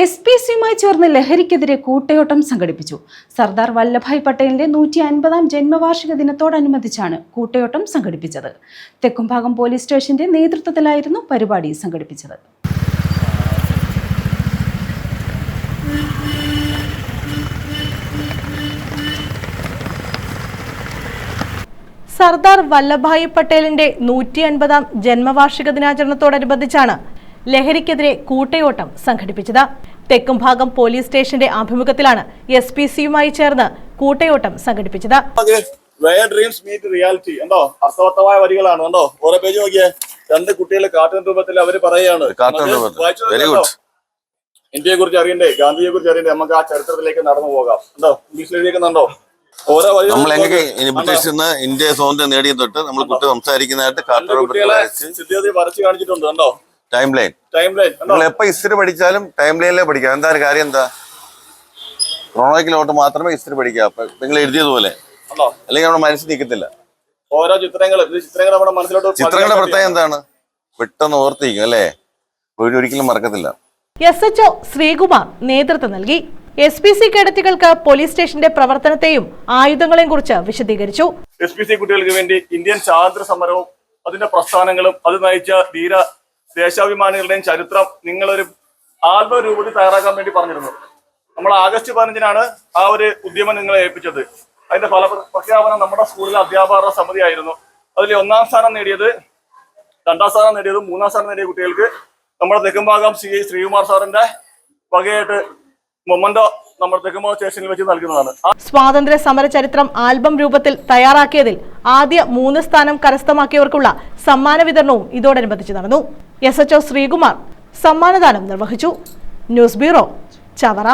S P സിയുമായി ചേർന്ന് ലഹരിക്കെതിരെ കൂട്ടയോട്ടം സംഘടിപ്പിച്ചു. സർദാർ വല്ലഭായ് പട്ടേലിന്റെ നൂറ്റി അൻപതാം ജന്മവാർഷിക ദിനത്തോടനുബന്ധിച്ചാണ് കൂട്ടയോട്ടം സംഘടിപ്പിച്ചത്. തെക്കുംഭാഗം പോലീസ് സ്റ്റേഷന്റെ നേതൃത്വത്തിലായിരുന്നു പരിപാടി സംഘടിപ്പിച്ചത്. സർദാർ വല്ലഭായ് പട്ടേലിന്റെ നൂറ്റി അൻപതാം ജന്മവാർഷിക ദിനാചരണത്തോടനുബന്ധിച്ചാണ് ലഹരിക്കെതിരെ കൂട്ടയോട്ടം സംഘടിപ്പിച്ചത്. തെക്കുംഭാഗം പോലീസ് സ്റ്റേഷന്റെ ആഭിമുഖ്യത്തിലാണ് എസ് പി സിയുമായി ചേർന്ന് കൂട്ടയോട്ടം സംഘടിപ്പിച്ചത്. ഡ്രീംസ് മീറ്റ് റിയാലിറ്റി ഉണ്ടോ അർത്ഥവത്തമായ വരികളാണ്. ഉണ്ടോ ഓരോ പേജ് നോക്കിയേ. രണ്ട് കുട്ടികളെ കാർട്ടൂൺ രൂപത്തിൽ അവർ പറയുകയാണ്. കാർട്ടൂൺ രൂപത്തിൽ. വായിച്ചു Very ഇന്ത്യയെ കുറിച്ച് അറിയണ്ടേ? ഗാന്ധിയെ കുറിച്ച് അറിയണ്ടേ? നമുക്ക് ആ ചരിത്രത്തിലേക്ക് നടന്നു പോകാം. ഉണ്ടോ ഇംഗ്ലീഷ് എഴുതിയേക്കുന്നുണ്ടോ? ഓരോ വരി നമ്മൾ എങ്ങനെ? ഇന്ത്യ സ്വാതന്ത്ര്യം നേടിയ തൊട്ട് നമ്മൾ കുട്ടി സംസാരിക്കുന്നതായിട്ട് കാർട്ടൂൺ കുട്ടികളെ വരച്ച് കാണിച്ചിട്ടുണ്ട്. ഉണ്ടോ ടൈം ലൈൻ ടൈം ലൈൻ നമ്മൾ എപ്പോ ഹിസ്റ്ററി പഠിച്ചാലും ടൈം ലൈനിലേ പഠിക്കാം. എന്താ കാര്യം എന്താ? ക്രോണോക്കിലോട്ട് മാത്രമേ ഹിസ്റ്ററി പഠിക്കാം നിങ്ങൾ എഴുതിയതുപോലെ അല്ലെങ്കിൽ നമ്മുടെ മനസ്സിൽ നിൽക്കത്തില്ല. ഓരോ ചിത്രങ്ങൾ ചിത്രങ്ങൾ നമ്മുടെ മനസ്സിലോട്ട് ചിത്രങ്ങളുടെ പ്രത്യേകം എന്താണ്? പെട്ടെന്ന് ഓർത്തിരിക്കും അല്ലേ? ഒരു- ഒരിക്കലും മറക്കത്തില്ല. എസ് എച്ച് ഒ ശ്രീകുമാർ നേതൃത്വം നൽകി. എസ് പി സി കേഡറ്റുകൾക്ക് പോലീസ് സ്റ്റേഷന്റെ പ്രവർത്തനത്തെയും ആയുധങ്ങളെയും കുറിച്ച് വിശദീകരിച്ചു. എസ് പി സി കുട്ടികൾക്ക് വേണ്ടി ഇന്ത്യൻ സ്വാതന്ത്ര്യ സമരവും അതിന്റെ പ്രസ്ഥാനങ്ങളും അത് നയിച്ച ധീര ദേശാഭിമാനികളുടെയും ചരിത്രം നിങ്ങളൊരു ആൽബം രൂപത്തിൽ തയ്യാറാക്കാൻ വേണ്ടി പറഞ്ഞിരുന്നു. നമ്മൾ ആഗസ്റ്റ് പതിനഞ്ചിനാണ് ആ ഒരു ഉദ്യമം നിങ്ങളെ ഏൽപ്പിച്ചത്. അതിന്റെ ഫല പ്രഖ്യാപനം നമ്മുടെ സ്കൂളിലെ അധ്യാപകരുടെ സമിതിയായിരുന്നു അതിൽ ഒന്നാം സ്ഥാനം നേടിയത് രണ്ടാം സ്ഥാനം നേടിയതും മൂന്നാം സ്ഥാനം നേടിയ കുട്ടികൾക്ക് നമ്മുടെ തെക്കുംഭാഗം സി ഐ ശ്രീകുമാർ സാറിന്റെ വകയായിട്ട് മൊമന്റോ നമ്മുടെ തെക്കുംഭാഗ സ്റ്റേഷനിൽ വെച്ച് നൽകുന്നതാണ്. സ്വാതന്ത്ര്യ സമര ചരിത്രം ആൽബം രൂപത്തിൽ തയ്യാറാക്കിയതിൽ ആദ്യ മൂന്ന് സ്ഥാനം കരസ്ഥമാക്കിയവർക്കുള്ള സമ്മാന വിതരണവും ഇതോടനുബന്ധിച്ച് നടന്നു. എസ് എച്ച് ഒ ശ്രീകുമാർ സമ്മാനദാനം നിർവഹിച്ചു. News bureau Chavara.